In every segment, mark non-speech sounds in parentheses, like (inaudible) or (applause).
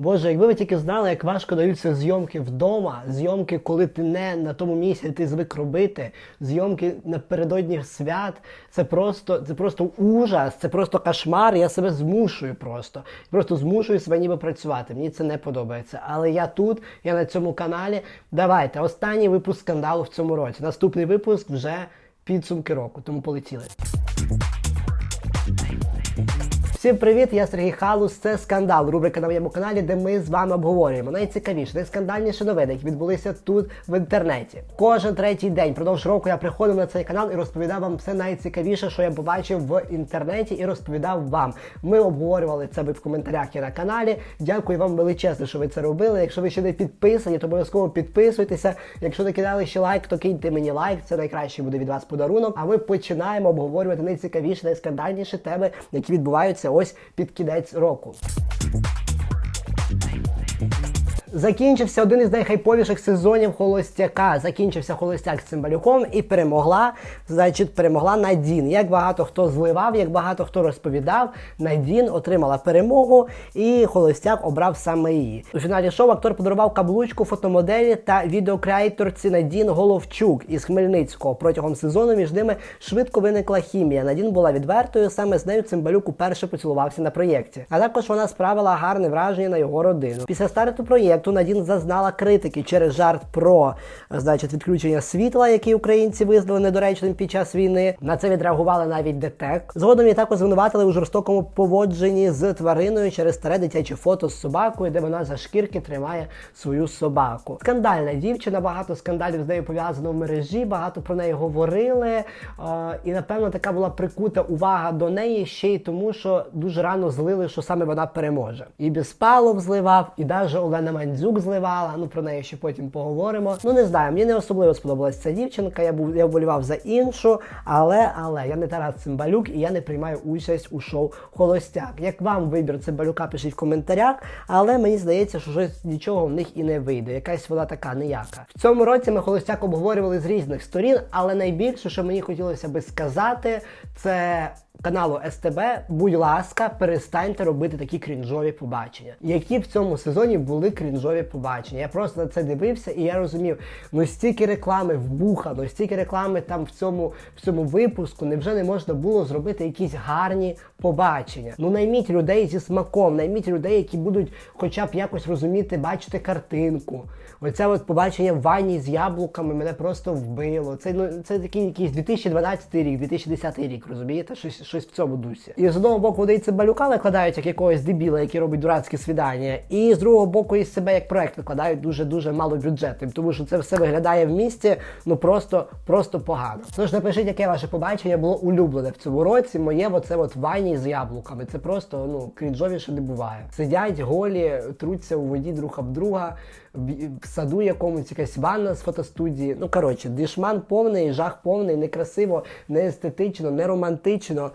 Боже, якби ви тільки знали, як важко даються зйомки вдома, зйомки, коли ти не на тому місці, ти звик робити, зйомки напередодні свят. Це просто, це просто ужас, це просто кошмар. Я себе змушую просто. Просто змушую себе ніби працювати. Мені це не подобається. Але я тут, я на цьому каналі. Давайте, останній випуск скандалу в цьому році. Наступний випуск вже підсумки року. Тому полетіли. Всім привіт, я Сергій Халус. Це скандал. Рубрика на моєму каналі, де ми з вами обговорюємо найцікавіше, найскандальніші новини, які відбулися тут в інтернеті. Кожен третій день продовж року я приходив на цей канал і розповідав вам все найцікавіше, що я побачив в інтернеті, і розповідав вам. Ми обговорювали це в коментарях і на каналі. Дякую вам величезно, що ви це робили. Якщо ви ще не підписані, то обов'язково підписуйтеся. Якщо не кидали ще лайк, то киньте мені лайк. Це найкраще буде від вас подарунок. А ми починаємо обговорювати найцікавіші, найскандальніші теми, які відбуваються ось під кінець року. Закінчився один із найхайповіших сезонів Холостяка. Закінчився Холостяк з Цимбалюком і перемогла. Значить, перемогла Надін. Як багато хто зливав, як багато хто розповідав, Надін отримала перемогу, і Холостяк обрав саме її. У фіналі шоу актор подарував каблучку фотомоделі та відеокреаторці Надін Головчук із Хмельницького. Протягом сезону між ними швидко виникла хімія. Надін була відвертою. Саме з нею Цимбалюк уперше поцілувався на проєкті. А також вона справила гарне враження на його родину. Після старту проєкту Надін зазнала критики через жарт про значить відключення світла, який українці визнали недоречним під час війни. На це відреагували навіть ДТЕК. Згодом її також звинуватили у жорстокому поводженні з твариною через старе дитяче фото з собакою, де вона за шкірки тримає свою собаку. Скандальна дівчина, багато скандалів з нею пов'язано в мережі, багато про неї говорили. І напевно така була прикута увага до неї ще й тому, що дуже рано злили, що саме вона переможе. І Біспалов зливав, і навіть Олена Мандзюк зливала. Ну про неї ще потім поговоримо. Ну не знаю, мені не особливо сподобалася ця дівчинка. Я був я вболівав за іншу, але але я не Тарас Цимбалюк і я не приймаю участь у шоу Холостяк. Як вам вибір Цимбалюка, пишіть в коментарях, але мені здається, що щось нічого в них і не вийде. Якась вона така ніяка. В цьому році ми холостяк обговорювали з різних сторін, але найбільше, що мені хотілося би сказати, це каналу СТБ, будь ласка, перестаньте робити такі крінжові побачення. Які в цьому сезоні були крінжові побачення. Я просто на це дивився і я розумів, ну стільки реклами вбухано, стільки реклами там в цьому в цьому випуску, невже не можна було зробити якісь гарні побачення? Ну найміть людей зі смаком, найміть людей, які будуть хоча б якось розуміти, бачити картинку. Оце от побачення в ванні з яблуками мене просто вбило. Це ну це такий якийсь 2012 рік, 2010 рік, розумієте? Щось щось в цьому дусі. І з одного боку вони Цимбалюка викладають як якогось дебіла, який робить дурацькі свідання, і з другого боку із себе як проект викладають дуже дуже мало бюджетним, тому що це все виглядає в місті ну просто просто погано. Тож напишіть, яке ваше побачення було улюблене в цьому році. Моє оце от ванні з яблуками. Це просто ну крінжовіше не буває. Сидять голі, труться у воді друг об друга. В саду якомусь якась ванна з фотостудії. Ну коротше, дишман повний, жах повний, некрасиво, не естетично, не романтично.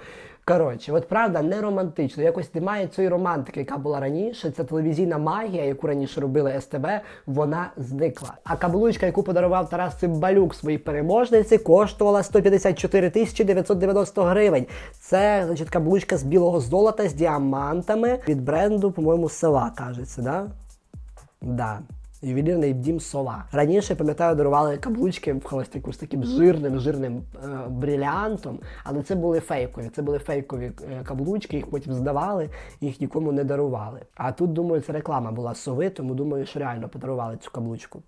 Коротше, от правда, не романтично. Якось немає цієї романтики, яка була раніше. Ця телевізійна магія, яку раніше робили СТБ, вона зникла. А каблучка, яку подарував Тарас Цимбалюк своїй переможниці, коштувала 154 тисячі 990 гривень. Це значить каблучка з білого золота з діамантами від бренду, по-моєму, села кажеться, да? Да. Ювелірний дім сова. Раніше, пам'ятаю, дарували каблучки в холостяку з таким жирним, жирним е, брилянтом, але це були фейкові. Це були фейкові е, каблучки, їх потім здавали, їх нікому не дарували. А тут, думаю, це реклама була сови, тому думаю, що реально подарували цю каблучку.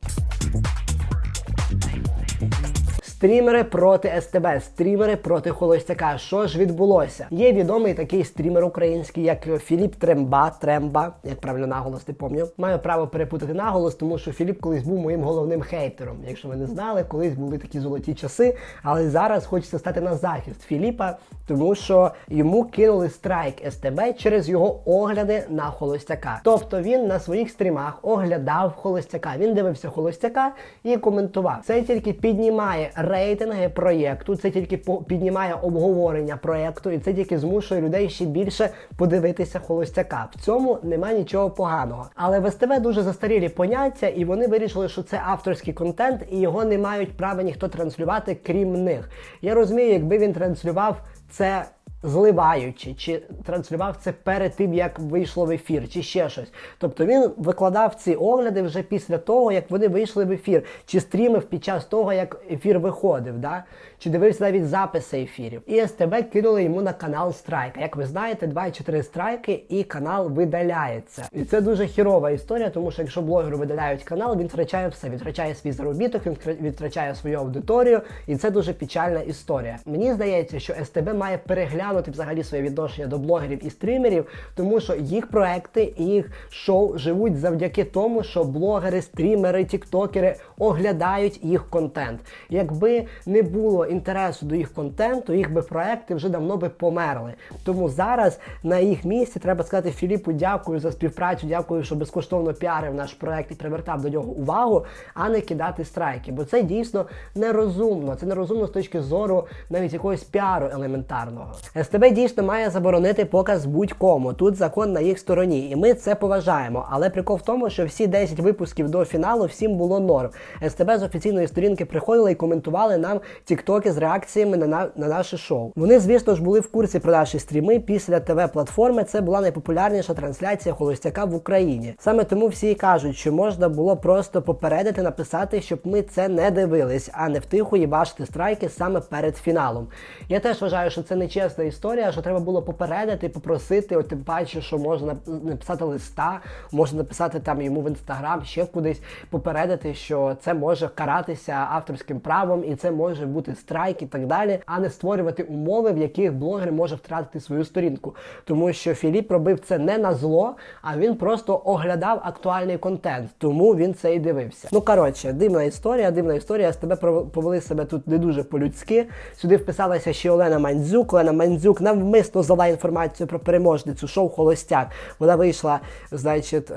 Стрімери проти СТБ, стрімери проти Холостяка. Що ж відбулося? Є відомий такий стрімер український, як Філіп Тремба, Тремба, як правильно наголос не пам'ятаю. Маю право перепутати наголос, тому що Філіп колись був моїм головним хейтером. Якщо ви не знали, колись були такі золоті часи, але зараз хочеться стати на захист Філіпа, тому що йому кинули страйк СТБ через його огляди на Холостяка. Тобто він на своїх стрімах оглядав Холостяка. Він дивився Холостяка і коментував. Це тільки піднімає рейтинги проєкту, це тільки піднімає обговорення проєкту, і це тільки змушує людей ще більше подивитися холостяка. В цьому немає нічого поганого. Але в СТВ дуже застарілі поняття, і вони вирішили, що це авторський контент, і його не мають права ніхто транслювати, крім них. Я розумію, якби він транслював це зливаючи, чи транслював це перед тим, як вийшло в ефір, чи ще щось. Тобто він викладав ці огляди вже після того, як вони вийшли в ефір, чи стрімив під час того, як ефір виходив, да? Чи дивився навіть записи ефірів. І СТБ кинули йому на канал Страйка. Як ви знаєте, 2-4 страйки і канал видаляється. І це дуже хірова історія, тому що якщо блогеру видаляють канал, він втрачає все. Він втрачає свій заробіток, він втра- він втрачає свою аудиторію, і це дуже печальна історія. Мені здається, що СТБ має переглянути взагалі своє відношення до блогерів і стрімерів, тому що їх проекти і їх шоу живуть завдяки тому, що блогери, стрімери, тіктокери оглядають їх контент. Якби не було інтересу до їх контенту, їх би проекти вже давно би померли. Тому зараз на їх місці треба сказати Філіпу дякую за співпрацю, дякую, що безкоштовно піарив наш проект і привертав до нього увагу, а не кидати страйки. Бо це дійсно нерозумно. Це нерозумно з точки зору навіть якогось піару елементарного. СТБ дійсно має заборонити показ будь-кому. Тут закон на їх стороні, і ми це поважаємо. Але прикол в тому, що всі 10 випусків до фіналу всім було норм. СТБ з офіційної сторінки приходили і коментували нам тіктоки з реакціями на, на, на наше шоу. Вони, звісно ж, були в курсі про наші стріми після ТВ-платформи. Це була найпопулярніша трансляція холостяка в Україні. Саме тому всі кажуть, що можна було просто попередити, написати, щоб ми це не дивились, а не втиху їбашити страйки саме перед фіналом. Я теж вважаю, що це нечесна історія, що треба було попередити, попросити, от тим паче, що можна написати листа, можна написати там йому в інстаграм, ще кудись попередити, що це може каратися авторським правом і це може бути страйк і так далі, а не створювати умови, в яких блогер може втратити свою сторінку. Тому що Філіп робив це не на зло, а він просто оглядав актуальний контент, тому він це і дивився. Ну коротше, дивна історія, дивна історія. З тебе повели себе тут не дуже по-людськи. Сюди вписалася ще Олена Мандзюк. Олена Мандзюк навмисно здала інформацію про переможницю шоу Холостяк. Вона вийшла, значить, е,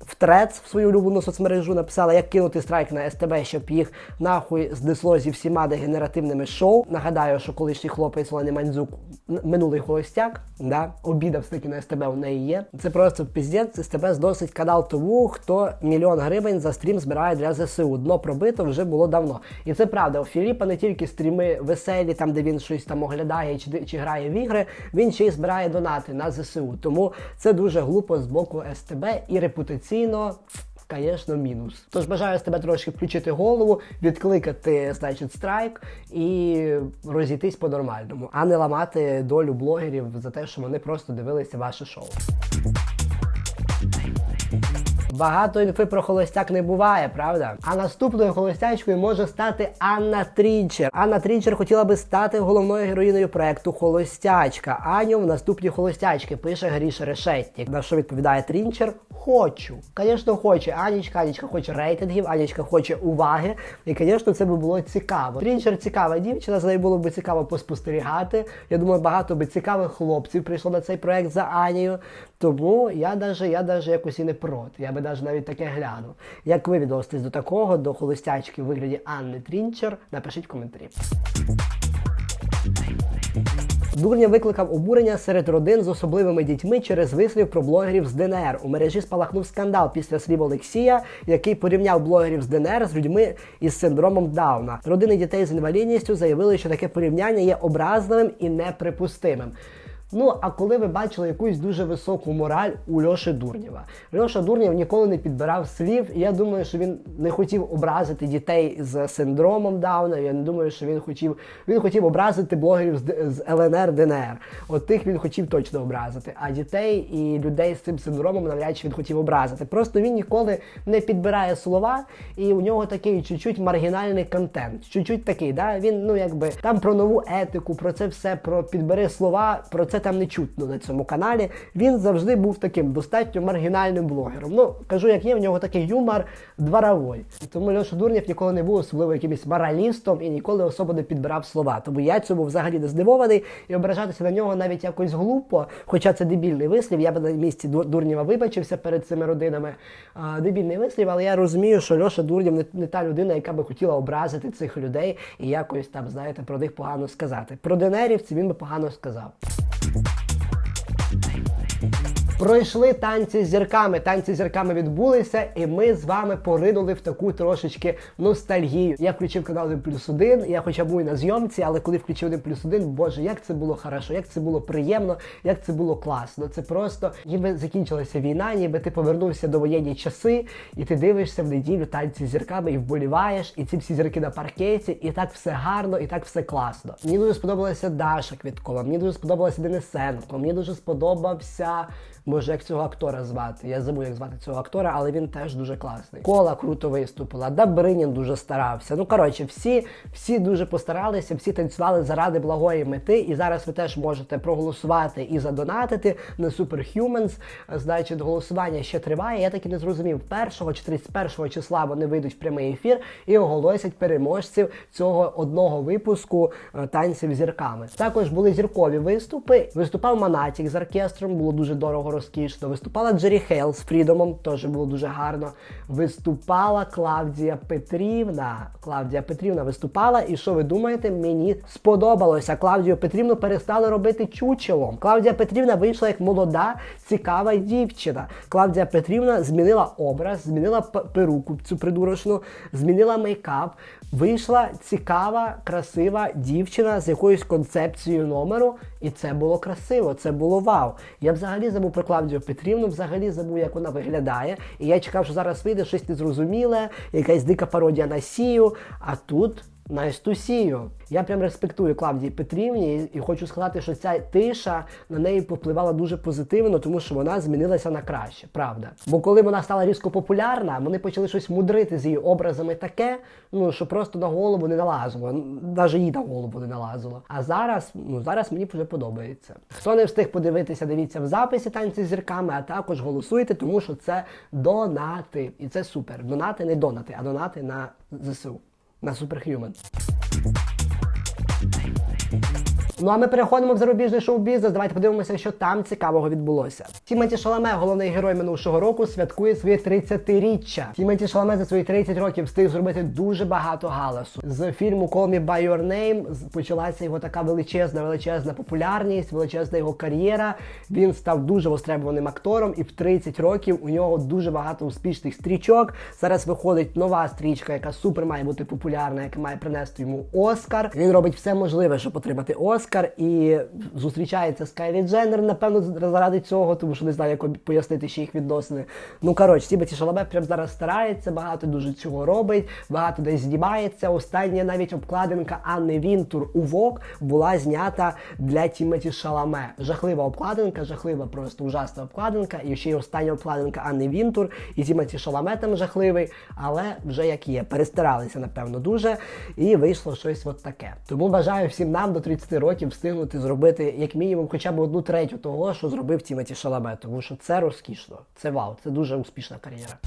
в трец в свою улюблену соцмережу, написала, як кинути страйк на СТБ, щоб їх нахуй знесло зі всіма дегенеративними шоу. Нагадаю, що колишній хлопець Олени Мандзюк минулий холостяк, да, обідав таки на СТБ у неї є. Це просто піздець. СТБ зносить канал тому, хто мільйон гривень за стрім збирає для ЗСУ. Дно пробито вже було давно. І це правда. У Філіпа не тільки стріми веселі, там де він щось там оглядає чи, чи грає в ігри, він ще й збирає донати на ЗСУ. Тому це дуже глупо з боку СТБ і репутаційно. Звісно, мінус. Тож бажаю з тебе трошки включити голову, відкликати, значить, страйк і розійтись по-нормальному, а не ламати долю блогерів за те, що вони просто дивилися ваше шоу. Багато інфи про холостяк не буває, правда? А наступною холостячкою може стати Анна Трінчер. Анна Трінчер хотіла би стати головною героїною проекту Холостячка. Аню в наступні холостячки пише Гріша Решетнік. На що відповідає Трінчер? Хочу. Звісно, хоче. Анічка, Анічка хоче рейтингів, Анічка хоче уваги. І, звісно, це би було цікаво. Трінчер цікава дівчина, за нею було б цікаво поспостерігати. Я думаю, багато би цікавих хлопців прийшло на цей проект за Анією. Тому я даже, я даже якось і не проти. Я би даже навіть таке глянув. Як ви відноситесь до такого, до холостячки в вигляді Анни Трінчер? Напишіть в коментарі. Дурня викликав обурення серед родин з особливими дітьми через вислів про блогерів з ДНР. У мережі спалахнув скандал після слів Олексія, який порівняв блогерів з ДНР з людьми із синдромом Дауна. Родини дітей з інвалідністю заявили, що таке порівняння є образливим і неприпустимим. Ну, а коли ви бачили якусь дуже високу мораль у Льоші Дурнєва? Льоша Дурнєв ніколи не підбирав слів, і я думаю, що він не хотів образити дітей з синдромом Дауна. Я не думаю, що він хотів він хотів образити блогерів з, з ЛНР ДНР. От тих він хотів точно образити. А дітей і людей з цим синдромом навряд чи він хотів образити. Просто він ніколи не підбирає слова, і у нього такий чуть-чуть маргінальний контент. Чуть-чуть такий, да? Він ну якби там про нову етику, про це все, про підбери слова, про це там не чутно на цьому каналі. Він завжди був таким достатньо маргінальним блогером. Ну кажу, як є, в нього такий юмор дворовий. Тому Льоша Дурнєв ніколи не був особливо якимось моралістом і ніколи особо не підбирав слова. Тому я цьому взагалі не здивований і ображатися на нього навіть якось глупо. Хоча це дебільний вислів. Я би на місці Ду- Дурнєва вибачився перед цими родинами. А, дебільний вислів, але я розумію, що Льоша Дурнєв не, не та людина, яка би хотіла образити цих людей і якось там, знаєте, про них погано сказати. Про ДНРівців він би погано сказав. Thank you. Пройшли танці з зірками. Танці з зірками відбулися, і ми з вами поринули в таку трошечки ностальгію. Я включив канал 1 плюс 1, я хоча був і на зйомці, але коли включив 1 плюс 1, боже, як це було хорошо, як це було приємно, як це було класно. Це просто ніби закінчилася війна, ніби ти повернувся до воєнні часи, і ти дивишся в неділю танці з зірками і вболіваєш, і ці всі зірки на паркеті, і так все гарно, і так все класно. Мені дуже сподобалася Даша Квіткова, мені дуже сподобалася Денисенко, мені дуже сподобався. Боже, як цього актора звати? Я забув, як звати цього актора, але він теж дуже класний. Кола круто виступила, Добринін дуже старався. Ну коротше, всі, всі дуже постаралися, всі танцювали заради благої мети. І зараз ви теж можете проголосувати і задонатити на Superhumans. Значить, голосування ще триває. Я так і не зрозумів, 1 чи 31 числа вони вийдуть в прямий ефір і оголосять переможців цього одного випуску е, танців зірками. Також були зіркові виступи. Виступав Манатік з оркестром, було дуже дорого розкішно. Виступала Джері Хейл з Фрідомом, теж було дуже гарно. Виступала Клавдія Петрівна. Клавдія Петрівна виступала, і що ви думаєте? Мені сподобалося. Клавдію Петрівну перестали робити чучелом. Клавдія Петрівна вийшла як молода, цікава дівчина. Клавдія Петрівна змінила образ, змінила перуку цю придурочну, змінила мейкап. Вийшла цікава, красива дівчина з якоюсь концепцією номеру, і це було красиво, це було вау. Я взагалі забув про Клавдію Петрівну, взагалі забув, як вона виглядає. І я чекав, що зараз вийде щось незрозуміле, якась дика пародія на сію. А тут Nice to see you. Я прям респектую Клавдії Петрівні і, хочу сказати, що ця тиша на неї попливала дуже позитивно, тому що вона змінилася на краще, правда. Бо коли вона стала різко популярна, вони почали щось мудрити з її образами таке, ну що просто на голову не налазило, навіть їй на голову не налазило. А зараз, ну зараз мені вже подобається. Хто не встиг подивитися, дивіться в записі танці з зірками, а також голосуйте, тому що це донати. І це супер. Донати не донати, а донати на ЗСУ на Superhuman. Ну а ми переходимо в зарубіжний шоу-бізнес. Давайте подивимося, що там цікавого відбулося. Тімоті Шаламе, головний герой минулого року, святкує своє 30-річчя. Тімоті Шаламе за свої 30 років встиг зробити дуже багато галасу. З фільму Call Me By Your Name почалася його така величезна, величезна популярність, величезна його кар'єра. Він став дуже востребованим актором, і в 30 років у нього дуже багато успішних стрічок. Зараз виходить нова стрічка, яка супер має бути популярна, яка має принести йому Оскар. Він робить все можливе, щоб отримати Оскар, і зустрічається з Кайлі Дженнер, напевно, заради цього, тому що не знаю, як пояснити ще їх відносини. Ну коротше, Тімоті Шаламе прям зараз старається, багато дуже цього робить, багато десь знімається. Остання навіть обкладинка Анни Вінтур у Вок була знята для Тімоті Шаламе. Жахлива обкладинка, жахлива, просто ужасна обкладинка. І ще й остання обкладинка Анни Вінтур, і Тімоті Шаламе там жахливий, але вже як є, перестаралися, напевно, дуже. І вийшло щось от таке. Тому бажаю всім нам до 30 років встигнути зробити як мінімум хоча б одну третю того, що зробив Тімоті Шаламе, тому що це розкішно. Це вау, це дуже успішна кар'єра.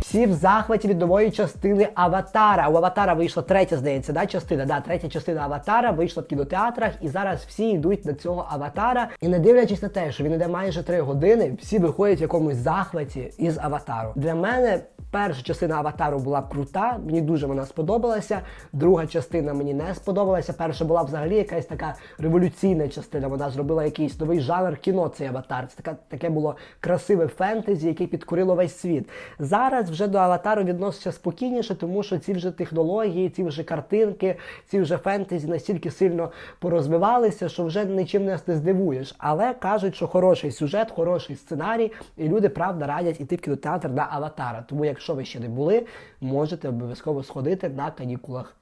Всі в захваті від нової частини Аватара. У Аватара вийшла третя, здається, да, частина. Да, третя частина Аватара вийшла в кінотеатрах, і зараз всі йдуть на цього аватара. І не дивлячись на те, що він іде майже три години, всі виходять в якомусь захваті із аватару. Для мене перша частина аватару була крута, мені дуже вона сподобалася. Друга частина мені не сподобалася. Перша була взагалі якась така революційна частина. Вона зробила якийсь новий жанр кіно. Цей аватар. Це така таке було красиве фентезі, яке підкорило весь світ. Зараз вже до аватару відноситься спокійніше, тому що ці вже технології, ці вже картинки, ці вже фентезі настільки сильно порозвивалися, що вже нічим не здивуєш. Але кажуть, що хороший сюжет, хороший сценарій, і люди правда радять іти в кінотеатр на аватара. Тому, якщо ви ще не були, можете обов'язково сходити на канікулах.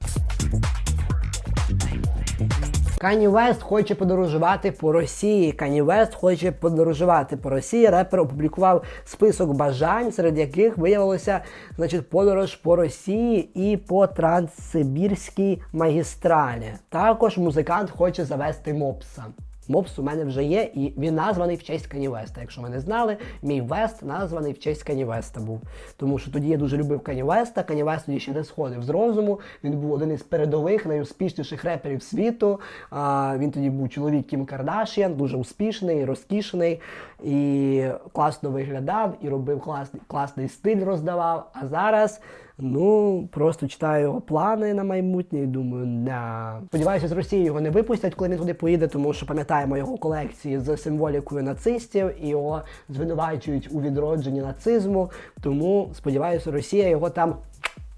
Кані Вест хоче подорожувати по Росії. Кані Вест хоче подорожувати по Росії. Репер опублікував список бажань, серед яких виявилося значить, подорож по Росії і по Транссибірській магістралі. Також музикант хоче завести мопса. Мопс у мене вже є, і він названий в честь Кані Веста. Якщо ви не знали, мій Вест названий в честь Кані Веста був. Тому що тоді я дуже любив Кані Веста. Кані Вест тоді ще не сходив з розуму. Він був один із передових, найуспішніших реперів світу. А, він тоді був чоловік Кім Кардашіан, дуже успішний, розкішний і класно виглядав, і робив класний, класний стиль роздавав. А зараз Ну, просто читаю його плани на майбутнє і думаю, на. Сподіваюся, з Росії його не випустять, коли він туди поїде, тому що пам'ятаємо його колекції з символікою нацистів і його звинувачують у відродженні нацизму. Тому сподіваюся, Росія його там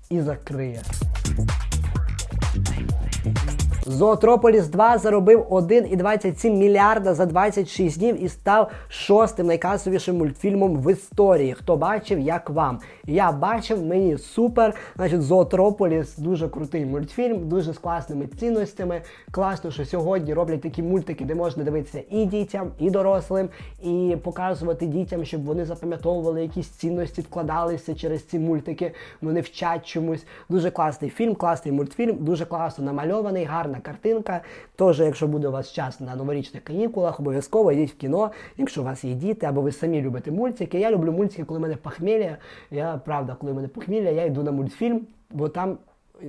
і закриє. Зоотрополіс 2 заробив 1,27 мільярда за 26 днів і став шостим найкасовішим мультфільмом в історії. Хто бачив, як вам? Я бачив, мені супер. Значить, Зоотрополіс дуже крутий мультфільм, дуже з класними цінностями. Класно, що сьогодні роблять такі мультики, де можна дивитися і дітям, і дорослим, і показувати дітям, щоб вони запам'ятовували якісь цінності, вкладалися через ці мультики. Вони вчать чомусь. Дуже класний фільм, класний мультфільм, дуже класно намальований, гарна картинка. Тож, якщо буде у вас час на новорічних канікулах, обов'язково йдіть в кіно, якщо у вас є діти, або ви самі любите мультики. Я люблю мультики, коли в мене похмілля. Я правда, коли в мене похмілля, я йду на мультфільм, бо там.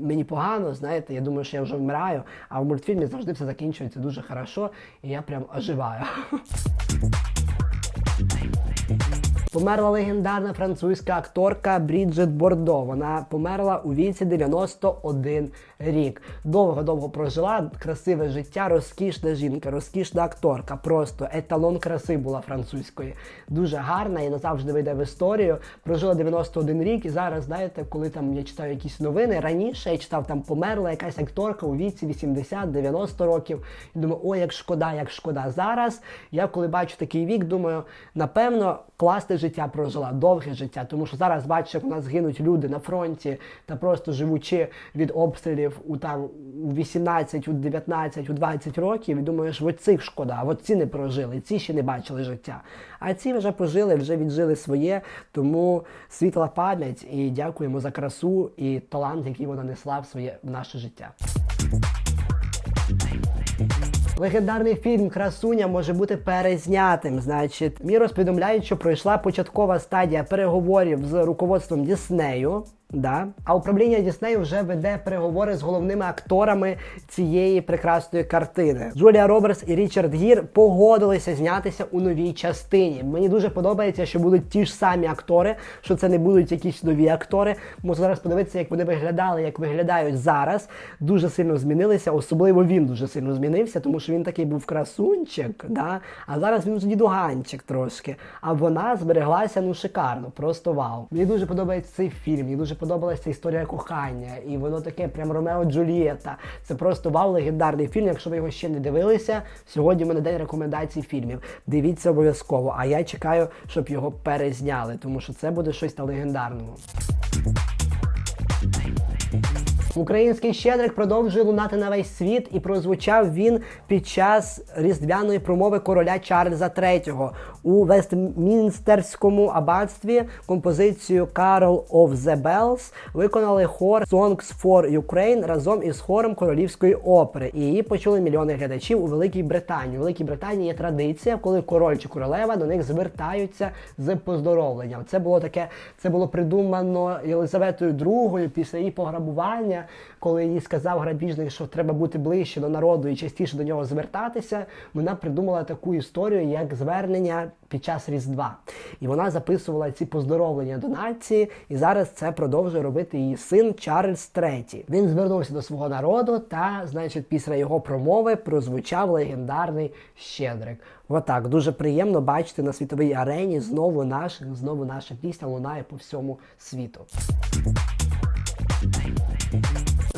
Мені погано, знаєте, я думаю, що я вже вмираю, а в мультфільмі завжди все закінчується дуже хорошо, і я прям оживаю. (laughs) Померла легендарна французька акторка Бріджит Бордо. Вона померла у віці 91 рік. Довго-довго прожила, красиве життя, розкішна жінка, розкішна акторка. Просто еталон краси була французької. Дуже гарна і назавжди вийде в історію. Прожила 91 рік, і зараз, знаєте, коли там я читаю якісь новини, раніше я читав, там померла якась акторка у віці 80-90 років. І думаю, ой, як шкода, як шкода. Зараз я коли бачу такий вік, думаю, напевно, класне життя прожила, довге життя. Тому що зараз бачу, як у нас гинуть люди на фронті та просто живучи від обстрілів у там у 18, у 19, у 20 років, і думаєш, от цих шкода, а от ці не прожили, ці ще не бачили життя. А ці вже пожили, вже віджили своє. Тому світла пам'ять і дякуємо за красу і талант, який вона несла в своє в наше життя. Легендарний фільм Красуня може бути перезнятим. Значить, Мірос повідомляють, що пройшла початкова стадія переговорів з руководством Діснею. Да. А управління Діснею вже веде переговори з головними акторами цієї прекрасної картини. Джулія Робертс і Річард Гір погодилися знятися у новій частині. Мені дуже подобається, що будуть ті ж самі актори, що це не будуть якісь нові актори. Можна зараз подивитися, як вони виглядали, як виглядають зараз. Дуже сильно змінилися, особливо він дуже сильно змінився, тому що він такий був красунчик, да? а зараз він вже дідуганчик трошки. А вона збереглася ну шикарно, просто вау. Мені дуже подобається цей фільм. Мені дуже подобалася історія кохання, і воно таке прям Ромео Джульєта. Це просто вау, легендарний фільм. Якщо ви його ще не дивилися, сьогодні мене день рекомендацій фільмів. Дивіться обов'язково. А я чекаю, щоб його перезняли, тому що це буде щось на легендарному. Український щедрик продовжує лунати на весь світ, і прозвучав він під час різдвяної промови короля Чарльза III у Вестмінстерському аббатстві. Композицію Carol of the Bells виконали хор Songs for Ukraine разом із хором королівської опери. І її почули мільйони глядачів у Великій Британії. У Великій Британії є традиція, коли король чи королева до них звертаються з поздоровленням. Це було таке, це було придумано Єлизаветою II після її пограбування коли їй сказав грабіжник, що треба бути ближче до народу і частіше до нього звертатися, вона придумала таку історію, як звернення під час Різдва. І вона записувала ці поздоровлення до нації, і зараз це продовжує робити її син Чарльз III. Він звернувся до свого народу, та, значить, після його промови прозвучав легендарний Щедрик. Отак дуже приємно бачити на світовій арені знову наш, знову наша пісня лунає по всьому світу.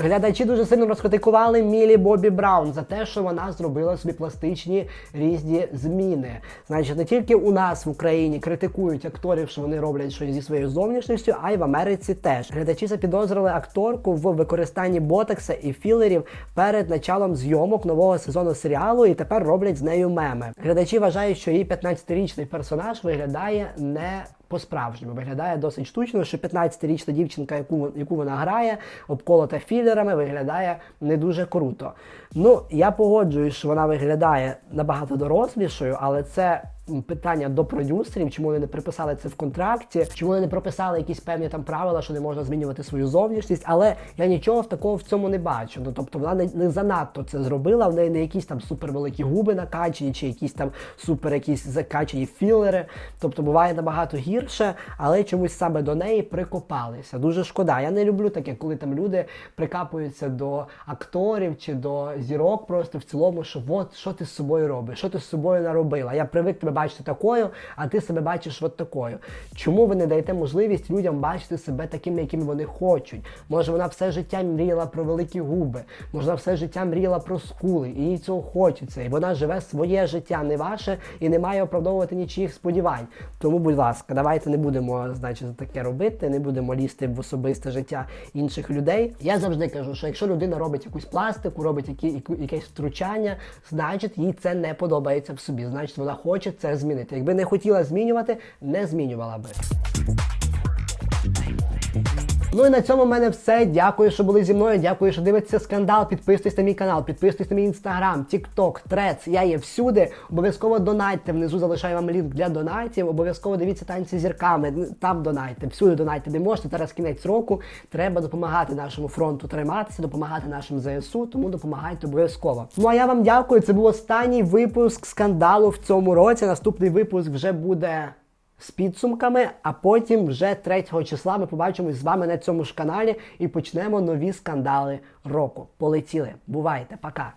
Глядачі дуже сильно розкритикували Мілі Бобі Браун за те, що вона зробила собі пластичні різні зміни. Значить, не тільки у нас в Україні критикують акторів, що вони роблять щось зі своєю зовнішністю, а й в Америці теж. Глядачі запідозрили акторку в використанні ботекса і філерів перед началом зйомок нового сезону серіалу, і тепер роблять з нею меми. Глядачі вважають, що її 15-річний персонаж виглядає не по-справжньому виглядає досить штучно, що 15-річна дівчинка, яку яку вона грає, обколота філерами, виглядає не дуже круто. Ну, я погоджуюсь, що вона виглядає набагато дорослішою, але це питання до продюсерів, чому вони не приписали це в контракті, чому вони не прописали якісь певні там правила, що не можна змінювати свою зовнішність. Але я нічого в такого в цьому не бачу. Ну тобто вона не, не занадто це зробила. В неї не якісь там супервеликі губи накачані, чи якісь там супер якісь закачані філери. Тобто буває набагато гірше, але чомусь саме до неї прикопалися. Дуже шкода. Я не люблю таке, коли там люди прикапуються до акторів чи до зірок, просто в цілому, що от що ти з собою робиш, що ти з собою наробила. Я привик тебе бачити такою, а ти себе бачиш от такою. Чому ви не даєте можливість людям бачити себе такими, якими вони хочуть? Може, вона все життя мріяла про великі губи, може, вона все життя мріяла про скули, і їй цього хочеться. І вона живе своє життя, не ваше, і не має оправдовувати нічиїх сподівань. Тому, будь ласка, давайте не будемо, значить, таке робити, не будемо лізти в особисте життя інших людей. Я завжди кажу, що якщо людина робить якусь пластику, робить які, якесь втручання, значить їй це не подобається в собі. Значить, вона хоче це змінити. Якби не хотіла змінювати, не змінювала би. Ну і на цьому в мене все. Дякую, що були зі мною. Дякую, що дивитеся скандал. Підписуйтесь на мій канал, підписуйтесь на мій інстаграм, тікток, трец. Я є всюди. Обов'язково донайте. Внизу залишаю вам лінк для донатів. Обов'язково дивіться танці зірками. Там донайте, всюди донайте. Де можете. Зараз кінець року. Треба допомагати нашому фронту триматися, допомагати нашим ЗСУ. Тому допомагайте обов'язково. Ну а я вам дякую. Це був останній випуск скандалу в цьому році. Наступний випуск вже буде з підсумками, а потім вже 3 числа ми побачимось з вами на цьому ж каналі і почнемо нові скандали року. Полетіли. Бувайте, пока!